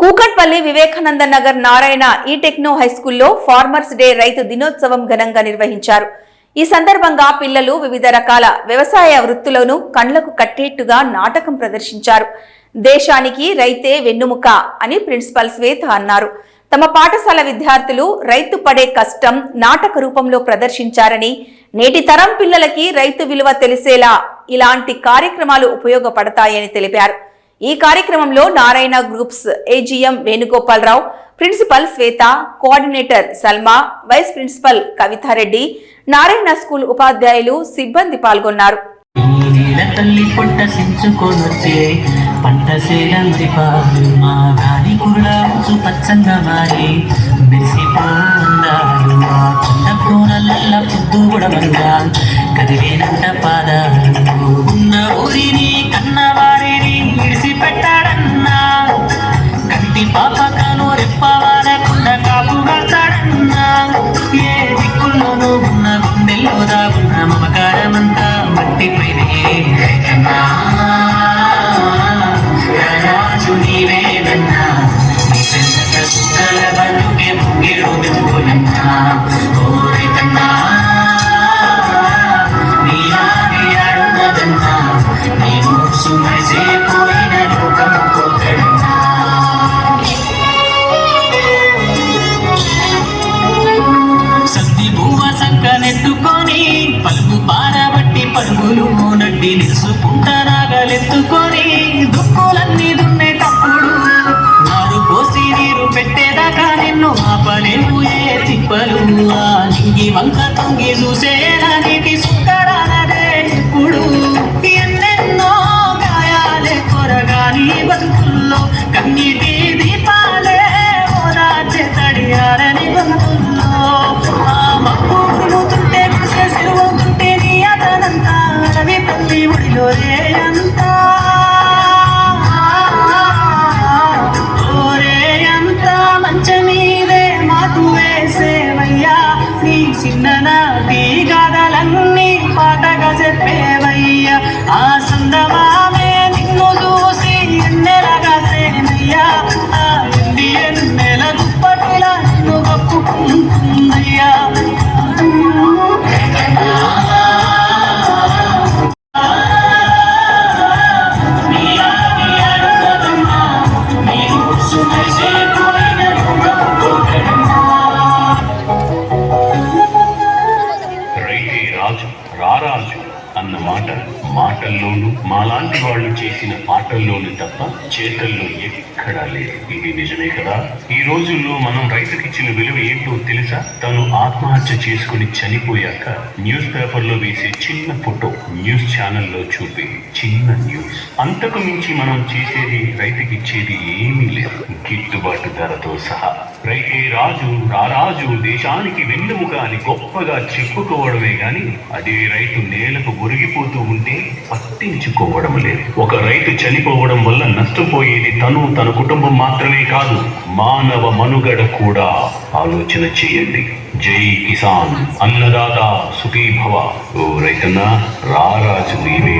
Kukatpally Vivekananda Nagar Narayana e techno high స్కూల్లో farmers day రైతు దినోత్సవం ఘనంగా నిర్వహించారు. ఈ సందర్భంగా పిల్లలు వివిధ రకాల వ్యవసాయ వృత్తులను కండ్లకు కట్టేట్టుగా నాటకం ప్రదర్శించారు. దేశానికి రైతే వెన్నుముక అని ప్రిన్సిపల్ శ్వేత అన్నారు. తమ పాఠశాల విద్యార్థులు రైతు పడే కష్టం నాటక రూపంలో ప్రదర్శించారని నేటి తరం పిల్లలకి రైతు విలువ తెలిసేలా ఇలాంటి కార్యక్రమాలు ఉపయోగపడతాయని తెలిపారు. ఈ కార్యక్రమంలో Narayana groups AGM Venugopala Rao principal Shweta coordinator Salma vice principal Kavitha Reddy Narayana school ఉపాధ్యాయులు సిబ్బంది పాల్గొన్నారు. తల్లి పొట్ట సించుకొనొచ్చే పంట సేలంది పాలు మా గాలి పచ్చంగా మారి ఆ కొండ పొద్దు పాదాలు ఉన్న ఊరిని పరుగులు నడ్డి నిలుసుకుంటా నాగలెత్తుకొని దుఃఖ నీ మాలాంటి వాళ్ళు చేసిన పాటల్లోని తప్ప చేతల్లో ఎక్కడా లేదు. ఇది నిజమే కదా? ఈ రోజుల్లో మనం రైతుకిచ్చిన విలువ ఏంటో తెలుసా? తను ఆత్మహత్య చేసుకుని చనిపోయాక న్యూస్ పేపర్లో వేసే చిన్న ఫోటో న్యూస్ ఛానల్లో చూపే చిన్న న్యూస్. అంతకు మించి మనం చేసేది రైతుకిచ్చేది సర్దుబాటు ధరతో సహా రైతే రాజు రారాజు దేశానికి వెన్నుముక అని గొప్పగా చెప్పుకోవడమే గాని అదే రైతు నేలకు ఒరిగిపోతూ ఉంటే పట్టించుకోవడం లేదు. ఒక రైతు చనిపోవడం వల్ల నష్టపోయేది తను తన కుటుంబం మాత్రమే కాదు మానవ మనుగడ కూడా. ఆలోచన చేయండి. జై కిసాన్. అన్నదాత సుఖీ భవ ఓ రైతన్నా రారాజు నీవే.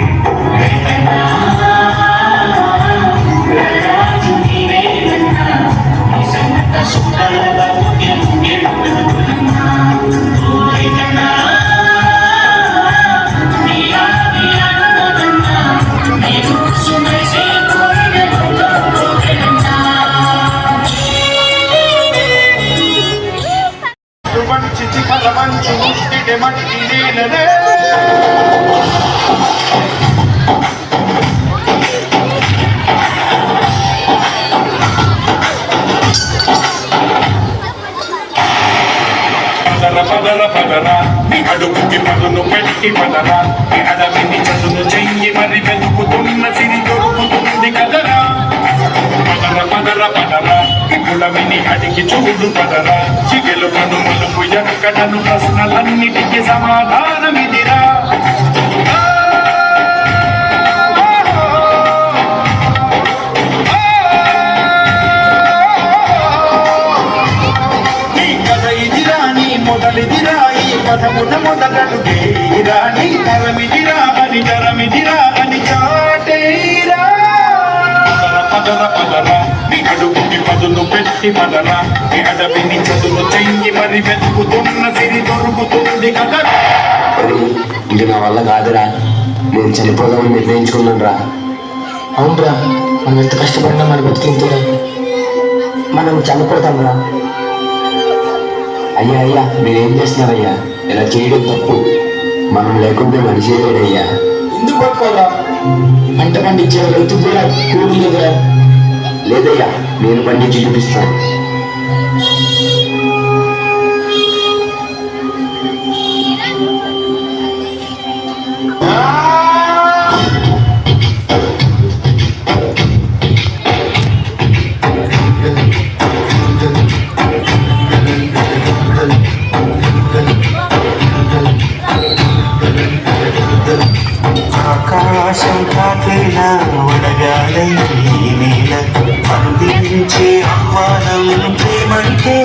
సుమంచి శిఖర మంచు ముష్టికి మట్టి నేలనే అడుగుకి పెట్టి పదరా నీ అడవిని చదును చెయ్యి మరి వెతుకుతున్న సిరి దొరుకుతుంది కదరా పదర పదర పదరా ఇప్పుడు విని అడిగి చూడు పదరా చిగెలు కను మలుపు ఎక్కడను ప్రశ్నలన్నిటికీ సమాధానమిదిరా ఇదిరా మొదలిదిరా ఈ పదమున మొదలను నీ తరమిదిరా అని తరమిదిరా అని చాటేరా పదర నీ అడుగుకి పద పదును పెట్టి పదరా. ఈ అడవిని చదును చెయ్యి మరి వెతుకుతున్న సిరి దొరుకుతుంది మరి ఇది నా వల్ల కాదురా. నేను చనిపోదామని నిర్ణయించుకున్నాను రా అవునరా మనం ఎంత కష్టపడినా మన బతికింతురా. మనం చనిపోతాం రా అయ్యా అయ్యా మీరేం చేస్తున్నారయ్యా? ఇలా చేయడం తప్పు. మనం లేకుంటే మనిషి లేడయ్యా. ఎందుకు పట్టుకోరా పంట పండించే రైతు కూడా కూలి లేదురా లేదయ్యా నేను పండించి చూపిస్తాను. ఆకాశం తాకేలా వడగాలై అందించే అమ్మానం ప్రేమంటే